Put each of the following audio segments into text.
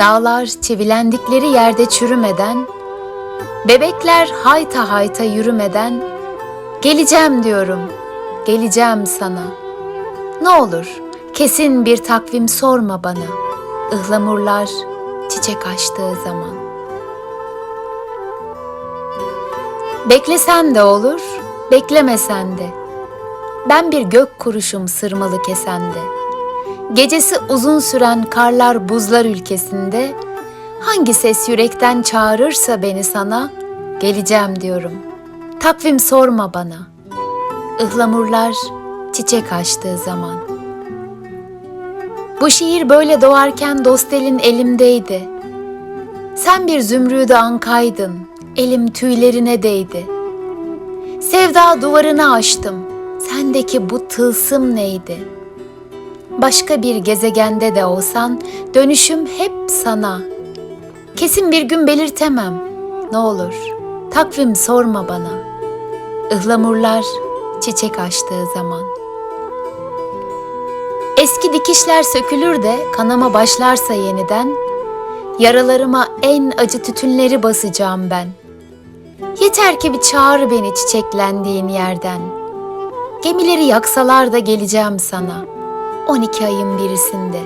dağlar çivilendikleri yerde çürümeden, bebekler hayta hayta yürümeden, geleceğim diyorum, geleceğim sana. Ne olur kesin bir takvim sorma bana, ıhlamurlar çiçek açtığı zaman. Beklesen de olur, beklemesen de. Ben bir gök kuruşum sırmalı kesende. Gecesi uzun süren karlar buzlar ülkesinde hangi ses yürekten çağırırsa beni sana geleceğim diyorum. Takvim sorma bana. Ihlamurlar çiçek açtığı zaman. Bu şiir böyle doğarken dostelin elimdeydi. Sen bir zümrüde ankaydın, elim tüylerine değdi. Sevda duvarını aştım, sendeki bu tılsım neydi? Başka bir gezegende de olsan, dönüşüm hep sana. Kesin bir gün belirtemem, ne olur, takvim sorma bana. Ihlamurlar çiçek açtığı zaman. Eski dikişler sökülür de kanama başlarsa yeniden, Yaralarıma en acı tütünleri basacağım ben. Yeter ki bir çağır beni çiçeklendiğin yerden. Gemileri yaksalar da geleceğim sana. 12 ayın birisinde.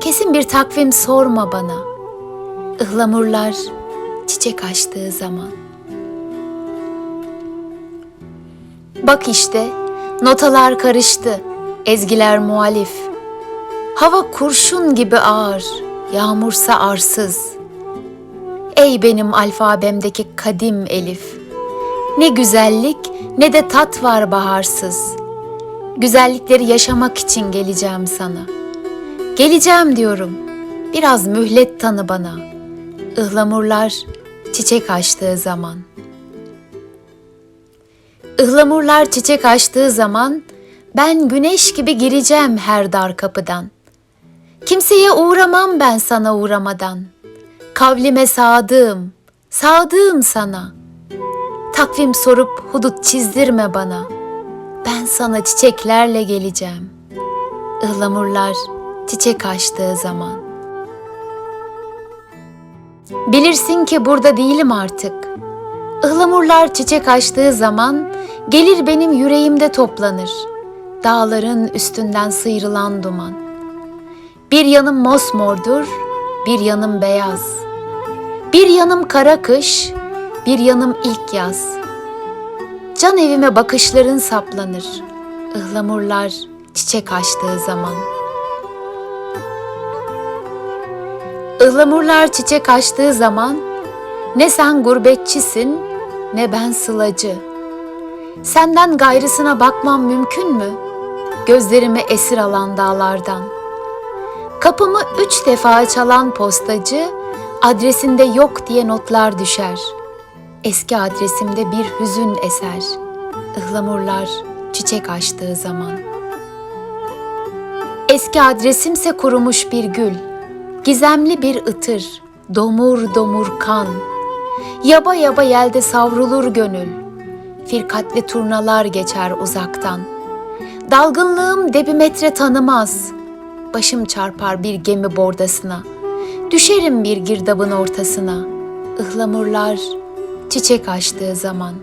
Kesin bir takvim sorma bana. Ihlamurlar çiçek açtığı zaman. Bak işte notalar karıştı. Ezgiler muhalif. Hava kurşun gibi ağır yağmursa arsız. Ey benim alfabemdeki kadim elif. Ne güzellik ne de tat var baharsız. Güzellikleri yaşamak için geleceğim sana. Geleceğim diyorum. Biraz mühlet tanı bana. Ihlamurlar çiçek açtığı zaman. Ihlamurlar çiçek açtığı zaman ben güneş gibi gireceğim her dar kapıdan.'' Kimseye uğramam ben sana uğramadan. Kavlime sadığım, sadığım sana. Takvim sorup hudut çizdirme bana. Ben sana çiçeklerle geleceğim. Ihlamurlar çiçek açtığı zaman. Bilirsin ki burada değilim artık. Ihlamurlar çiçek açtığı zaman gelir benim yüreğimde toplanır. Dağların üstünden sıyrılan duman. Bir yanım mosmordur, bir yanım beyaz. Bir yanım kara kış, bir yanım ilk yaz. Can evime bakışların saplanır. Ihlamurlar çiçek açtığı zaman. Ihlamurlar çiçek açtığı zaman ne sen gurbetçisin ne ben sılacı. Senden gayrısına bakmam mümkün mü? Gözlerimi esir alan dağlardan.'' Kapımı üç defa çalan postacı adresinde yok diye notlar düşer. Eski adresimde bir hüzün eser. Ihlamurlar çiçek açtığı zaman. Eski adresimse kurumuş bir gül. Gizemli bir ıtır, domur domur kan. Yaba yaba yelde savrulur gönül. Firkatli turnalar geçer uzaktan. Dalgınlığım debimetre tanımaz.'' başım çarpar bir gemi bordasına. Düşerim bir girdabın ortasına. Ihlamurlar çiçek açtığı zaman.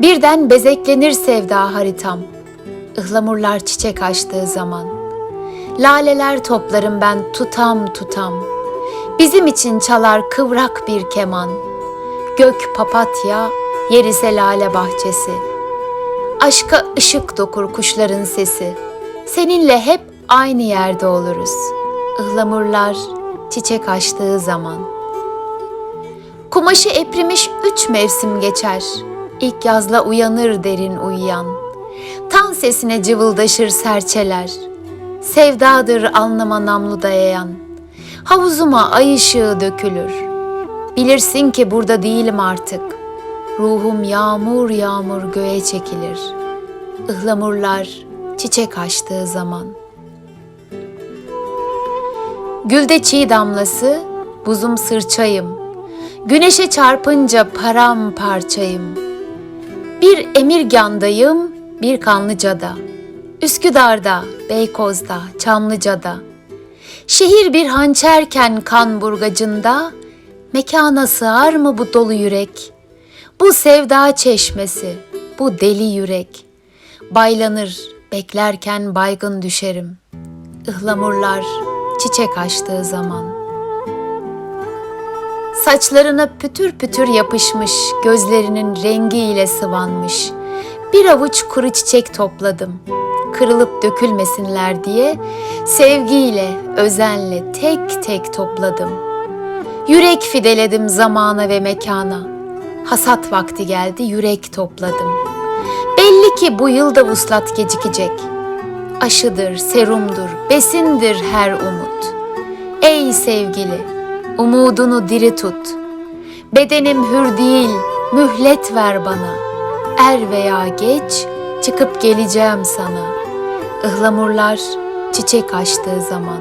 Birden bezeklenir sevda haritam. Ihlamurlar çiçek açtığı zaman. Laleler toplarım ben tutam tutam. Bizim için çalar kıvrak bir keman. Gök papatya, yer ise lale bahçesi. Aşka ışık dokur kuşların sesi.'' Seninle hep aynı yerde oluruz. Ihlamurlar çiçek açtığı zaman. Kumaşı eprimiş üç mevsim geçer. İlk yazla uyanır derin uyuyan. Tan sesine cıvıldaşır serçeler. Sevdadır alnıma namlu dayayan. Havuzuma ay ışığı dökülür. Bilirsin ki burada değilim artık. Ruhum yağmur yağmur göğe çekilir. Ihlamurlar çiçek açtığı zaman. Gülde çiğ damlası, buzum sırçayım. Güneşe çarpınca paramparçayım. Bir emirgandayım, bir kanlıcada. Üsküdar'da, Beykoz'da, Çamlıca'da. Şehir bir hançerken kan burgacında, mekana sığar mı bu dolu yürek? Bu sevda çeşmesi, bu deli yürek. Baylanır, beklerken baygın düşerim. Ihlamurlar çiçek açtığı zaman. Saçlarına pütür pütür yapışmış, gözlerinin rengiyle sıvanmış. Bir avuç kuru çiçek topladım. Kırılıp dökülmesinler diye sevgiyle, özenle tek tek topladım. Yürek fideledim zamana ve mekana. Hasat vakti geldi, yürek topladım. Belli ki bu yılda vuslat gecikecek. Aşıdır, serumdur, besindir her umut. Ey sevgili, umudunu diri tut. Bedenim hür değil, mühlet ver bana. Er veya geç, çıkıp geleceğim sana. Ihlamurlar çiçek açtığı zaman.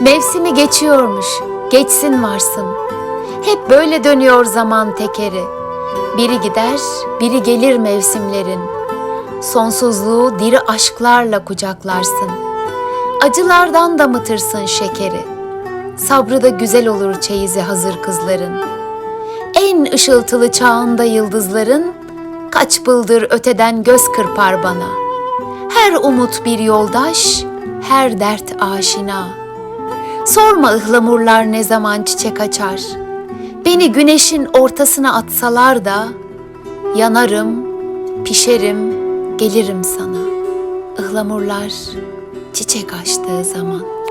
Mevsimi geçiyormuş, geçsin varsın. Hep böyle dönüyor zaman tekeri. Biri gider, biri gelir mevsimlerin. Sonsuzluğu diri aşklarla kucaklarsın. Acılardan damıtırsın şekeri. Sabrı da güzel olur çeyizi hazır kızların. En ışıltılı çağında yıldızların kaç bıldır öteden göz kırpar bana. Her umut bir yoldaş, her dert aşina. Sorma ıhlamurlar ne zaman çiçek açar. Beni güneşin ortasına atsalar da yanarım, pişerim, gelirim sana. Ihlamurlar çiçek açtığı zaman.''